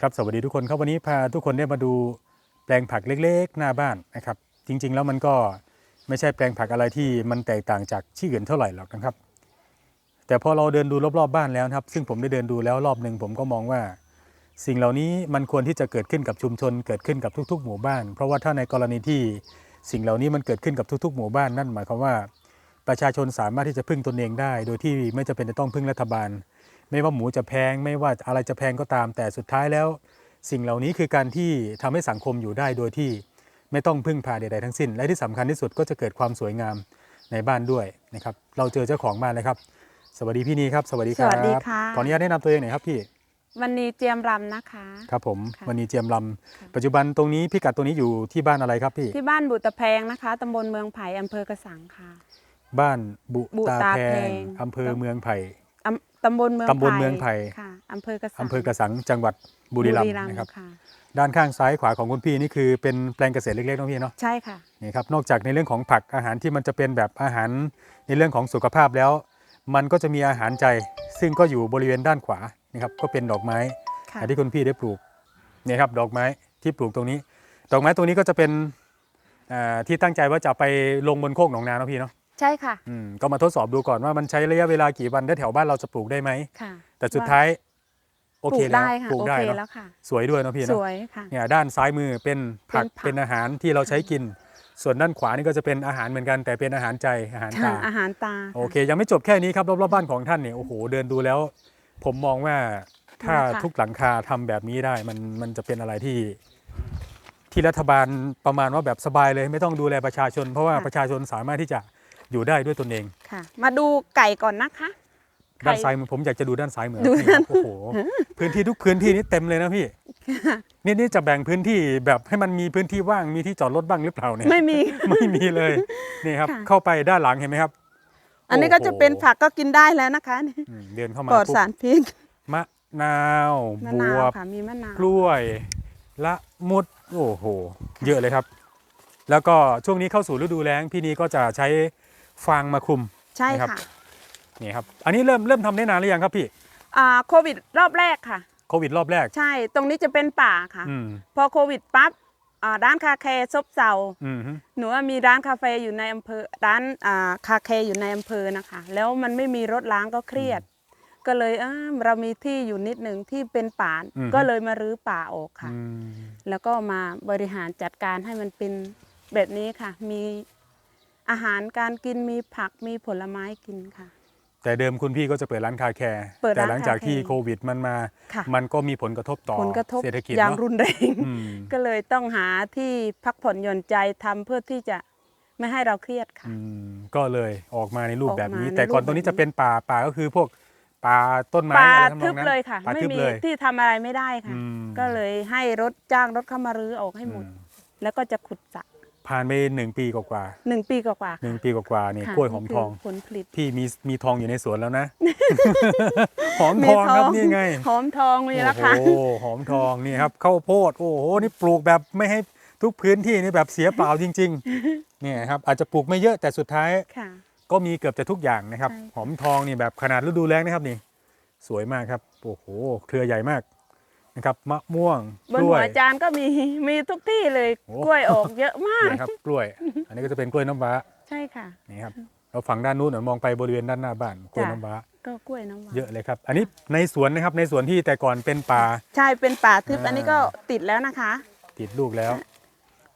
ครับสวัสดีทุกคนครับวันนี้พาทุกคนได้มาดูแปลงผักเล็กๆ หน้าบ้านนะครับ จริงๆแล้วมันก็ไม่ใช่แปลงผักอะไรที่มันแตกต่างจากที่อื่นเท่าไหร่หรอกนะครับ แต่พอเราเดินดูรอบๆบ้านแล้วนะครับ ซึ่งผมได้เดินดูแล้วรอบหนึ่งผมก็มองว่า สิ่งเหล่านี้มันควรที่จะเกิดขึ้นกับชุมชน เกิดขึ้นกับทุก ๆ หมู่บ้าน เพราะว่าถ้าในกรณีที่สิ่งเหล่านี้มันเกิดขึ้นกับทุก ๆ หมู่บ้านนั่นหมายความว่า ประชาชนสามารถที่จะพึ่งตนเองได้ โดยที่ไม่จำเป็นจะต้องพึ่งรัฐบาล ไม่ว่าหมูจะแพง ไม่ว่าอะไรจะแพงก็ตาม แต่สุดท้ายแล้ว สิ่งเหล่านี้คือการที่ทำให้สังคมอยู่ได้โดยที่ไม่ต้องพึ่งพาใดๆทั้งสิ้น และที่สำคัญที่สุดก็จะเกิดความสวยงามในบ้านด้วยนะครับเราเจอเจ้าของบ้านเลยครับ สวัสดีพี่นีครับสวัสดีครับสวัสดีค่ะ ขออนุญาตแนะนำตัวเองหน่อยครับพี่วันนี้เจียมรำนะคะ ครับผมค่ะวันนี้เจียมลค่ะำปัจจุบันตรงนี้พิกัดตรงนี้อยู่ที่บ้านอะไรครับพี่ที่บ้านบุตรแพงนะคะตำบลเมืองไผ่อำเภอกระสังค่ะ บ้านบุบุตาตาแพแพงง อำเภอเมืองไผ่อำตำบลเมืองตำบลเมืองไผ่ค่ะอำเภอกระสังอำเภอกระสังจังหวัดบุรีรัมย์นะครับค่ะด้านข้างซ้ายขวาของคุณพี่นี่คือเป็นแปลงเกษตรเล็กๆน้องพี่เนาะ ใช่ค่ะ นี่ครับนอกจากในเรื่องของผักอาหารที่มันจะเป็นแบบอาหารในเรื่องของสุขภาพแล้ว มันก็จะมีอาหารใจ ซึ่งก็อยู่บริเวณด้านขวานะครับก็เป็นดอกไม้ค่ะที่คุณพี่ได้ปลูกเนี่ยครับดอกไม้ที่ปลูกตรงนี้ ดอกไม้ตรงนี้ก็จะเป็นอ่าที่ตั้งใจว่าจะไปลงบนโคกหนองนาเนาะพี่เนาะใช่ค่ะ อืมก็มาทดสอบดูก่อนว่ามันใช้ระยะเวลากี่วันได้แถวบ้านเราจะปลูกได้ไหม ค่ะแต่สุดท้าย โอปลูเคกแล้วได้ค่ะปลูกโอได้เคเนาะแล้วค่ะ สวยด้วยเนาะพี่สเนาะวยค่ะ เนี่ยด้านซ้ายมือเป็นผักเป็นผัก เป็นอาหารที่เราใช้กิน ส่วนด้านขวานี่ก็จะเป็นอาหารเหมือนกันแต่เป็นอาหารใจอาหารตา อาหารตาโอเค ยังไม่จบแค่นี้ครับรอบๆบ้านของท่านเนี่ยโอ้โหเดินดูแล้ว ผมมองว่าถ้าทุกหลังคาทำแบบนี้ได้มันมันจะเป็นอะไรที่ ที่รัฐบาลประมาณว่าแบบสบายเลย ไม่ต้องดูแลประชาชน เพราะว่าประชาชนสามารถที่จะ อยู่ได้ด้วยตนเองค่ะ มาดูไก่ก่อนนะคะไก่ด้านซ้ายมือผมอยากจะดูด้านซ้ายมือดูนี่ครับโอ้โหพื้นที่ทุกพื้นที่นี่เต็มเลยนะพี่นี่นี่จะแบ่งพื้นที่แบบให้มันมีพื้นที่ว่างมีที่จอดรถบ้างหรือเปล่าเนี่ยไม่มีไม่มีเลยนี่ครับค่ะเข้าไปด้านหลังเห็นไหมครับ อันนี้ก็จะเป็นโอ้โหผักก็กินได้แล้วนะคะอืมเดินเข้ามาปลอดปุ๊บสารพิษมะนาวมะบนาววบค่ะมีมะนาวกล้วย ละมุดโอ้โห เยอะเลยครับ แล้วก็ช่วงนี้เข้าสู่ฤดูแล้งพี่นีก็จะใช้ฟางมาคลุมใช่นะครับค่ะนี่ครับ อันนี้เริ่มเริ่มทำได้นานหรือยังครับพี่อ่าโควิดรอบแรกค่ะ โควิดรอบแรกใช่ตรงนี้จะเป็นป่าค่ะ อืมพอโควิดปั๊บอ่าร้านคาเฟ่ซบเซาอืมฮึหนูว่ามีร้านคาเฟ่อยู่ในอำเภอร้านอ่าคาเฟ่อยู่ในอำเภอนะคะ แล้วมันไม่มีรถล้างก็เครียด ก็เลยเออเรามีที่อยู่นิดหนึ่งที่เป็นป่าก็เลยมารื้อป่าออกค่ะ อืมแล้วก็มาบริหารจัดการให้มันเป็น แบบนี้ค่ะ มีอาหารการกินมีผักมีผลไม้กินค่ะ แต่เดิมคุณพี่ก็จะเปิดร้านคาแคร์เปิดแต่ร้านหลังจากคาแคร์ที่โควิดมันมา ค่ะ มันก็มีผลกระทบต่อผลกระทบเศรษฐกิจอย่างเนาะรุนแรง อืมก็เลยต้องหาที่พักผ่อนหย่อนใจทำเพื่อที่จะไม่ให้เราเครียดค่ะ อืมก็เลยออกมาในรูปแบบนี้ ออกมาใน แต่ก่อนรูปตรงนี้แบบนี้จะเป็นป่าป่าก็คือพวกป่าต้นไม้ป่าอะไรทำนทึอบงนั้นเลยค่ะ ป่าไม่ทึบมีเลย ที่ทำอะไรไม่ได้ค่ะ อืม ก็เลยให้รถจ้างรถเข้ามารื้อออกให้หมด อืมแล้วก็จะขุดสระ ผ่านไปหนึ่งปีกว่าหนึ่งปีกว่าๆๆหนึ่งค่ะปีกว่าๆนี่ค่ะกล้วยหอมทอง นี่คืผลผลิตพี่มีมีทองอยู่ในสวนแล้วนะ หอมทองมีครับนี่ไงหอมทองมีแล้วค่ะโอ้โหหอมทองนี่ครับข้าวโพดโอ้โหนี่ปลูกแบบไม่ให้ทุกพื้นที่นี่แบบเสียเปล่าจริง ๆ เนี่ยครับอาจจะปลูกไม่เยอะแต่สุดท้าย ค่ะ ก็มีเกือบจะทุกอย่างนะครับ ใช่ หอมทองนี่แบบขนาดฤดูแล้งนะครับนี่ สวยมากครับ โอ้โห เครือใหญ่มาก นะครับมะม่วงบนกล้หัววยจานก็มีมีทุกที่เลยโอ้กล้วยออกเยอะมากนี่ครับกล้วย อันนี้ก็จะเป็นกล้วยน้ำว้าใช่ค่ะ นี่ครับเราฝั่งด้านนู้นมองไปบริเวณด้านหน้าบ้านกล้วยจ้ะ น้ำว้าก็กล้วยน้ำว้าเยอะเลยครับ อันนี้ในสวนนะครับในสวนที่แต่ก่อนเป็นป่า ใช่เป็นป่าทึบอ่า อันนี้ก็ติดแล้วนะคะ ติดลูกแล้ว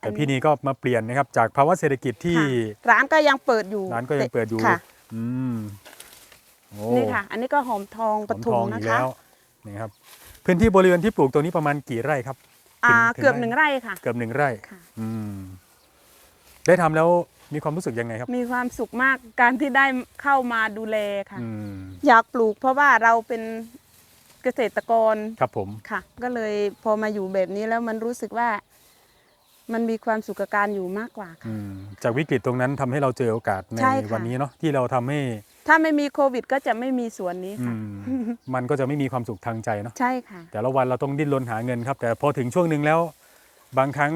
อัแต่นนี้พี่นีก็มาเปลี่ยนนะครับ จากภาวะเศรษฐกิจที่ค่ะร้านก็ยังเปิดอยู่ร้านก็ยังเปิดอยู่ค่ะอืมโอ้นี่ค่ะ อันนี้ก็หอมทองหปอมทุทมองนะอีกคะ แล้วนี่ครับ พื้นที่บริเวณที่ปลูกตัวนี้ประมาณกี่ไร่ครับ อ่าถึงเกือบไร่หนึ่งไร่ค่ะ เกือบหนึ่งไร่ค่ะ อืมได้ทำแล้วมีความรู้สึกยังไงครับมีความสุขมากการที่ได้เข้ามาดูแลค่ะ อืมอยากปลูกเพราะว่าเราเป็นเกษตรกรครับผม ค่ะ ก็เลยพอมาอยู่แบบนี้แล้วมันรู้สึกว่า มันมีความสุขกับการอยู่มากกว่าค่ะ อืมจากวิกฤตตรงนั้นทำให้เราเจอโอกาสในใช่ค่ะ วันนี้เนาะที่เราทำให้ ถ้าไม่มีโควิด ก็จะไม่มีสวนนี้อืค่ะ มมันก็จะไม่มีความสุขทางใจเนาะใช่ค่ะ แต่ละวันเราต้องดิ้นรนหาเงินครับ แต่พอถึงช่วงหนึ่งแล้ว บางครั้ง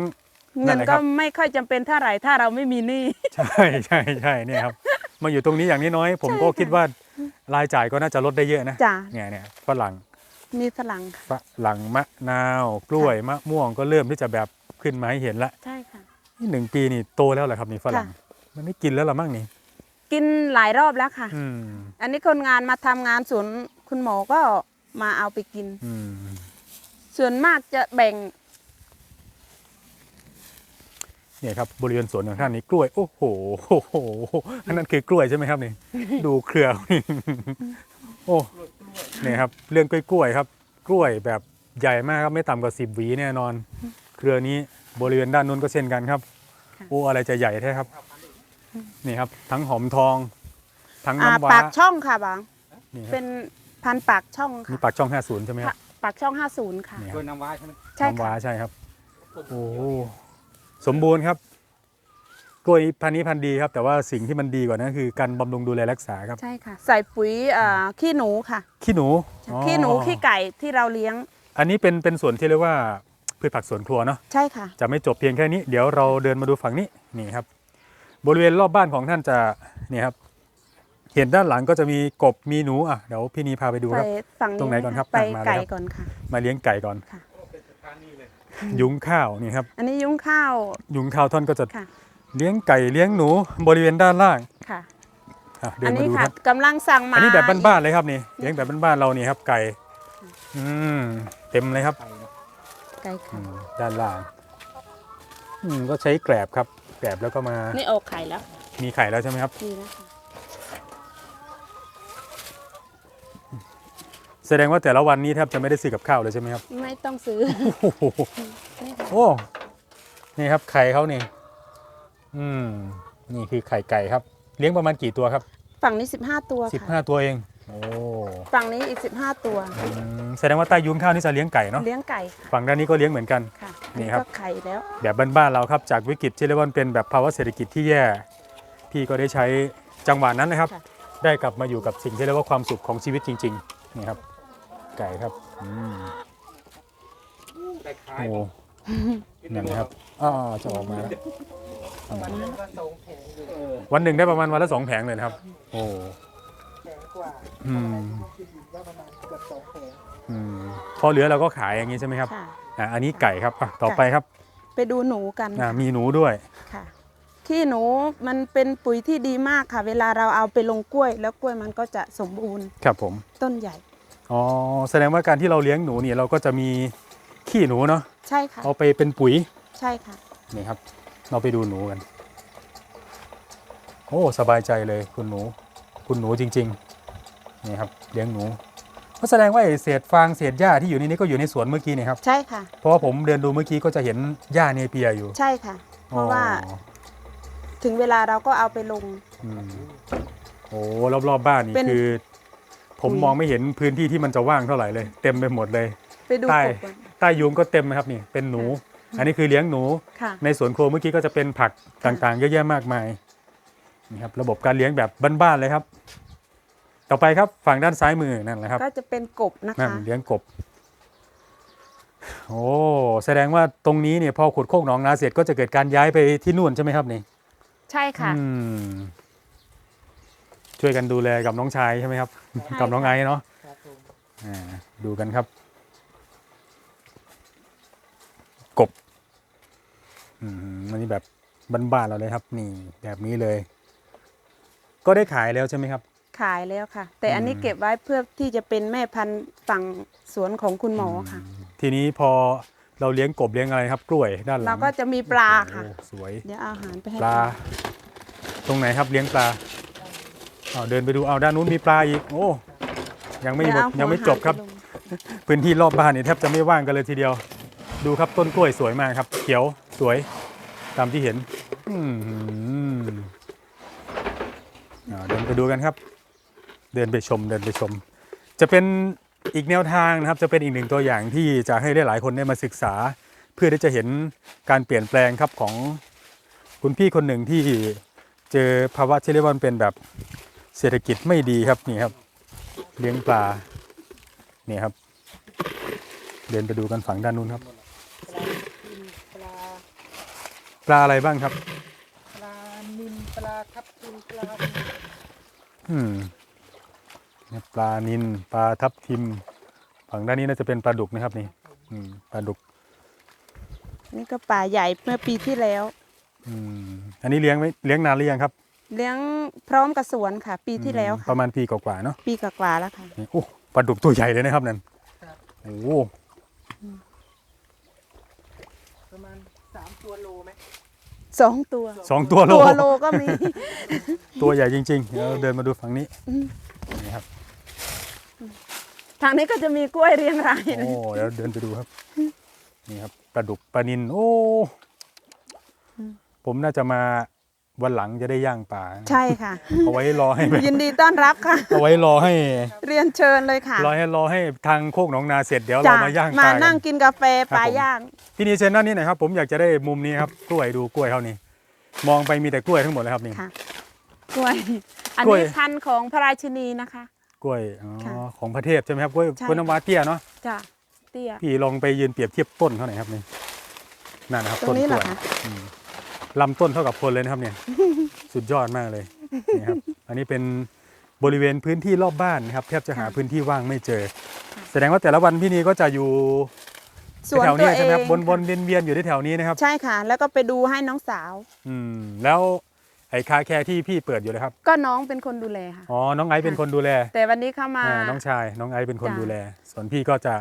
เงินั่นนแหละคก็รับไม่ค่อยจำเป็นเท่าไหร่ถ้าเราไม่มีหนี้ ใช่ใช่ใช่เนี่ยครับมาอยู่ตรงนี้อย่างน้อยๆผมใช่ก็ค่ะคิดว่ารายจ่ายก็น่าจะลดได้เยอะนะจ้ะ เนี่ยเนี่ยฝรั่งมีฝรั่งค่ะ ฝรั่งมะนาว กล้วยมะม่วงก็เริ่มที่จะแบบขึ้นมาให้เห็นละใช่ค่ะ นี่หนึ่งปีนี่โตแล้วเหรอครับนี่ฝรั่ง ค่ะ มันไม่กินแล้วเหรอมั่งนี่ กินหลายรอบแล้วค่ะ อืมอันนี้คนงานมาทำงานสวนคุณหมอก็มาเอาไปกิน อืมส่วนมากจะแบ่งเนี่ยครับบริเวณสวนของท่านนี้กล้วย โอ้โหโอ้โหอันนั้นคือกล้วยใช่ไหมครับนี่ ดูเครือนี่โอ้เนี่ยครับ เรื่องกล้วยๆครับ กล้วยแบบใหญ่มากครับไม่ต่ำกว่าสิบหวีแน่นอน เครือนี้บริเวณด้านนู้นก็เช่นกันครับค่ะโอ้อะไรจะใหญ่แท้ครับ นี่ครับ ทั้งหอมทอง ทั้งอ่าน้ำว้าปากช่องค่ะบาง นี่คเป็รับนพันธุ์ปากช่องมีค่ะปากช่อง 50 ใช่ไหมครับ ปากช่อง 50 ค่ะ นี่คกล้รัวยบน้ำว้าใช่ไหมใช่น้ำว้าค่ะ ใช่ครับ โอ้สมบูรณ์ครับ กล้วยพันธุ์นี้พันธุ์ดีครับ แต่ว่าสิ่งที่มันดีกว่านั้นคือการบำรุงดูแลรักษาครับ ใช่ค่ะ ใส่ปุ๋ยอ่าขี้หนูค่ะ ขี้หนูอ๋อขี้หนูขี้ไก่ที่เราเลี้ยงอันนี้เป็นเป็นส่วนที่เรียกว่าพืชผักสวนครัวเนาะ ใช่ค่ะ จะไม่จบเพียงแค่นี้ เดี๋ยวเราเดินมาดูฝั่งนี้นี่ครับ บริเวณรอบบ้านของท่านจะนี่ครับ เห็นด้านหลังก็จะมีกบมีหนูอะเดี๋ยวพี่นีพาไปดูไปครับ ฝั่งนี้ตรงไหนก่อนครับไปมาเลยครับไก่ก่อนค่ะ มาเลี้ยงไก่ก่อนค่ะยุ้งข้าวนี่ครับ อันนี้ยุ้งข้าว ยุ้งข้าวท่านก็จะค่ะเลี้ยงไก่เลี้ยงหนูบริเวณด้านล่างค่ะอะเดิอันนมานี้ดูคค่ะรับกำลังสั่งมา อันนี้แบบบ้านๆเลยครับนี่เลี้ยงแบบบ้านๆเรานี่ครับ ไก่ อืมเต็มเลยครับ ไก่อืค่ะมด้านล่าง อืมก็ใช้แกลบครับแกลบแล้วก็มานี่ออกไข่แล้วมีไข่แล้วใช่ไหมครับ นี่นะคะแสดงว่าแต่ละวันนี้แทบจะไม่ได้ซื้อกับข้าวเลยใช่ไหมครับไม่ต้องซื้อโอ้โหนี่ค่ะโอ้นี่ครับไข่เขานี่อืมนี่คือไข่ไก่ครับ เลี้ยงประมาณกี่ตัวครับฝั่งนี้ 15 ตัวสิบค่ะห้าตัวเอง โอ้ฝั่งนี้อีก 15 ตัว อืมแสดงว่าใต้ยุ้งข้าวนี่จะเลี้ยงไก่เนาะเลี้ยงไก่ค่ะฝั่งด้านนี้ก็เลี้ยงเหมือนกัน ค่ะนี่นี่ครับ ก็ไข่แล้ว แบบบ้านๆเราครับจากวิกฤตที่เรียกว่าเป็นแบบภาวะเศรษฐกิจที่แย่ พี่ก็ได้ใช้จังหวะนั้นนะครับ ค่ะ ได้กลับมาอยู่กับสิ่งที่เรียกว่าความสุขของชีวิตจริงๆนี่ครับ ไก่ครับอืมแต่ขายโอ้นั่นนะครับอ่าจะออกมาแล้วมันก็สองแผงอยู่เออวันหนึ่งได้ประมาณวันละสองแผงเลยนะครับ โอ้แผงกว่า อืมคิดอยู่ว่าประมาณเกือบสองแผงอืมพอเหลือเราก็ขายอย่างนี้ใช่ไหมครับค่ะ อ่าอันนี้ไก่ครับอะต่อไปครับไปดูหนูกันอ่ามีหนูด้วยค่ะขี้หนูมันเป็นปุ๋ยที่ดีมากค่ะ เวลาเราเอาไปลงกล้วย แล้วกล้วยมันก็จะสมบูรณ์ครับผมต้นใหญ่ อ๋อแสดงว่าการที่เราเลี้ยงหนูเนี่ยเราก็จะมีขี้หนูเนาะใช่ค่ะ เอาไปเป็นปุ๋ยใช่ค่ะ นี่ครับ เราไปดูหนูกัน โอ้สบายใจเลยคุณหนู คุณหนูจริงๆ นี่ครับเลี้ยงหนูก็แสดงว่าไอ้เศษฟางเศษหญ้าที่อยู่ในนี้ก็อยู่ในสวนเมื่อกี้นี่ครับ ใช่ค่ะ เพราะว่าผมเดินดูเมื่อกี้ก็จะเห็นหญ้าเนเปียอยู่ ใช่ค่ะ เพราะว่าอ๋อถึงเวลาเราก็เอาไปลง อืมโอ้รอบๆบบ้านนี่เป็น คือ ผมปุ๋ยมองไม่เห็นพื้นที่ที่มันจะว่างเท่าไหร่เลย เต็มไปหมดเลย ไปดูใต้ กบก่อนใต้ยุงก็เต็มนะครับนี่เป็นหนู อันนี้คือเลี้ยงหนู ค่ะ ในสวนครัวเมื่อกี้ก็จะเป็นผักต่างๆเยอะแยะมากมายนี่ครับระบบการเลี้ยงแบบบ้านๆเลยครับ ต่อไปครับฝั่งด้านซ้ายมือนั่นแหละครับก็จะเป็นกบนะนั่นคะ เลี้ยงกบ โอ้แสดงว่าตรงนี้เนี่ยพอขุดโคกหนองนาเสร็จก็จะเกิดการย้ายไปที่นู่นใช่ไหมครับนี่ใช่ค่ะ อืมช่วยกันดูแลกับน้องชายใช่ไหมครับใช่กับน้องไอ้เนาะครับผมอ่าดูกันครับ กบอืมอันนี้แบบบ้านๆเราเลยครับ นี่แบบนี้เลย ก็ได้ขายแล้วใช่ไหมครับ ขายแล้วค่ะ แต่อันนี้อืมเก็บไว้เพื่อที่จะเป็นแม่พันธุ์ฝั่งสวนของคุณหมอค่ะ ทีนี้พอเราเลี้ยงกบเลี้ยงอะไรครับ กล้วยด้านหลังเราก็จะมีปลาค่ะโอ้สวยเดี๋ยวเอาอาหารไปให้ปลา ตรงไหนครับเลี้ยงปลาเอาเดินไปดูเอาด้านนู้นมีปลาอีก โอ้ยังไม่หมดเดี๋วเอายังไม่หัวจบครับอาหาไปลงพื้นที่รอบบ้านนี่แทบจะไม่ว่างกันเลยทีเดียว ดูครับต้นกล้วยสวยมากครับ เขียวสวยตามที่เห็นอืมอ่าเดินไปดูกันครับ เดินไปชมเดินไปชม จะเป็นอีกแนวทางนะครับจะเป็นอีกหนึ่งตัวอย่างที่จะให้ได้หลายคนได้มาศึกษา เพื่อที่จะเห็นการเปลี่ยนแปลงครับของคุณพี่คนหนึ่งที่เจอภาวะที่เรียกว่ามันเป็นแบบเศรษฐกิจไม่ดีครับนี่ครับ เลี้ยงปลานี่ครับ เดินไปดูกันฝั่งด้านนู้นครับ ปลาปลาอะไรบ้างครับ ปลานิลปลาทับทิมปลาอืมเนี่ย ปลานินปลาทับทิม ฝั่งด้านนี้น่าจะเป็นปลาดุกนะครับนี่อืมปลาดุก นี่ก็ป่าใหญ่เมื่อปีที่แล้ว อืมอันนี้เลี้ยงไว้เลี้ยงนานหรือยังครับเลี้ยงพร้อมกับสวนค่ะ ปีที่แล้วปค่ะ ระมาณปีกว่าๆเนาะปีกว่าๆแล้วค่ะ นี่โอ้ปลาดุกตัวใหญ่เลยนะครับนั่นครับ โอ้โหประมาณสามตัวโลไหมสองตัว สองตัวโล ตัวโลก็มี ตัวใหญ่จริงๆเดี๋ยวเดินมาดูฝั่งนี้ อืมนี่ครับ ทางนี้ก็จะมีกล้วยเรียงรายนะโอ้เดี๋ยวเดินไปดูครับ นี่ครับปลาดุกปลานินโอ้ผมน่าจะมาวันหลังจะได้ย่างปลาใช่ค่ะ เอาไว้รอให้แบบยินดีต้อนรับค่ะ เอาไว้รอให้ เรียนเชิญเลยค่ะ รอให้รอให้ทางโคกหนองนาเสร็จเดี๋ยวเราจ้ะมาย่างปมาลากันั่งนกินกาแฟปลาครับผมย่างพี่นีเชิญด้านนี้หน่อยครับ ผมอยากจะได้มุมนี้ครับกล้วยดูกล้วยเท่านี้ มองไปมีแต่กล้วยทั้งหมดเลยครับนี่ค่ะกล้วย อันกล้วยนี้พันธุ์ของพระราชินีนะคะ กล้วยอ๋อค่ะของพระเทพใช่ไหมครับกล้วยใช่ กล้วยน้ำว้าเตี้ยเนาะจ้ะเตี้ย พี่ลองไปยืนเปรียบเทียบต้นเขาหน่อยครับนี่นั่นนะครับตรต้งนนี้กเหรล้อวยคะ อืมลำต้นเท่ากับคนเลยนะครับเนี่ย สุดยอดมากเลยนี่ครับ อันนี้เป็นบริเวณพื้นที่รอบบ้านนะครับแทบจะหาพื้นที่ว่างไม่เจอแสดงว่าแต่ละวันพี่นีก็จะอยู่สวนแถวๆตันี้วเอใช่ไหมงครับวนๆเวียนๆอยู่ที่แถวนี้นะครับ ใช่ค่ะ แล้วก็ไปดูให้น้องสาว อืมแล้ว ไอ้คาแคร์ที่พี่เปิดอยู่เลยครับ ก็น้องเป็นคนดูแลค่ะ อ๋อ น้องไอซ์เป็นคนดูแลแต่วันนี้เข้ามา อ่าน้องชาย น้องไอซ์เป็นคนจ้ะดูแล ส่วนพี่ก็จะ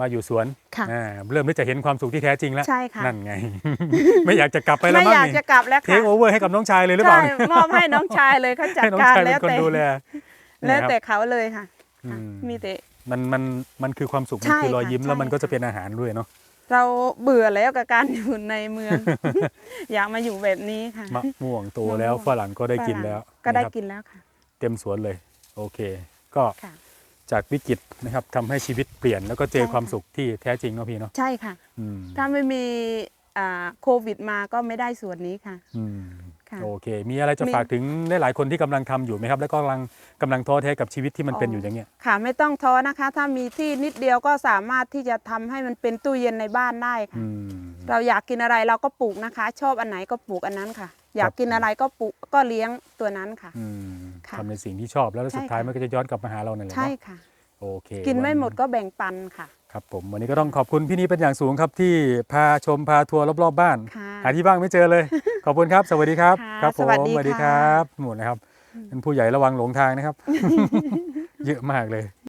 มาอยู่สวนค่ะอ่าเริ่มที่จะเห็นความสุขที่แท้จริงแล้ว ใช่ค่ะ นั่นไง ไม่อยากจะกลับไปแล้วไม่มั้งอยากนี่จะกลับแล้วเทค่ะคโอเวอร์ให้กับน้องชายเลยหรือเปใช่ล่ามอบให้น้องชายเลยเขาจัดให้น้องการชายแล้เป็วนคนแต่ดูแลแล้วนะครับแต่เขาเลยค่ะอืม มีแต่ มันมันมันคือความสุข มันใช่คือรอยค่ะยิ้มใช่แล้วมันก็จะค่ะ เป็นอาหารด้วยเนาะ เราเบื่อแล้วกับการอยู่ในเมือง อยากมาอยู่แบบนี้ค่ะ มะม่วงโตมะม่วงแล้วฝรั่งก็ได้กินแล้วก็ได้นะครับกินแล้วค่ะ เต็มสวนเลย โอเค ก็ค่ะจากวิกฤตนะครับทำให้ชีวิตเปลี่ยนแล้วก็เจอใช่ค่ะความสุขที่แท้จริงเนาะพี่เนาะใช่ค่ะอืมถ้าไม่มีอ่าโควิดมาก็ไม่ได้ส่วนนี้ค่ะอืม ค่ะ โอเค มีอะไรจะมีฝากถึงหลายๆคนที่กำลังทำอยู่ไหมครับ แล้วก็กำลังกำลังท้อแท้กับชีวิตที่มันเป็นอยู่อย่างเงี้ย ค่ะไม่ต้องท้อนะคะ ถ้ามีที่นิดเดียวก็สามารถที่จะทำให้มันเป็นตู้เย็นในบ้านได้ค่ะ อืม เราอยากกินอะไรเราก็ปลูกนะคะ ชอบอันไหนก็ปลูกอันนั้นค่ะ อยากกินอะไรก็ปลูกก็เลี้ยงตัวนั้นค่ะ อืมค่ะทำในสิ่งที่ชอบแล้วใช่สุดท้ายค่ะ มันก็จะย้อนกลับมาหาเราเนี่ยแหละใช่เนาะค่ะ โอเคกินไม่วัหมดก็แบ่งปันค่ะ ครับผมวันนี้ก็ต้องขอบคุณพี่นี้เป็นอย่างสูงครับที่พาชมพาทัวร์รอบๆบ้าน ค่ะ หาที่บ้างไม่เจอเลย ขอบคุณครับ สวัสดีครับ ค่ะครับผมสวัสดีสวัสดีค่ะ ครับหมดนะครับเป็นผู้ใหญ่ระวังหลงทางนะครับ เยอะมากเลย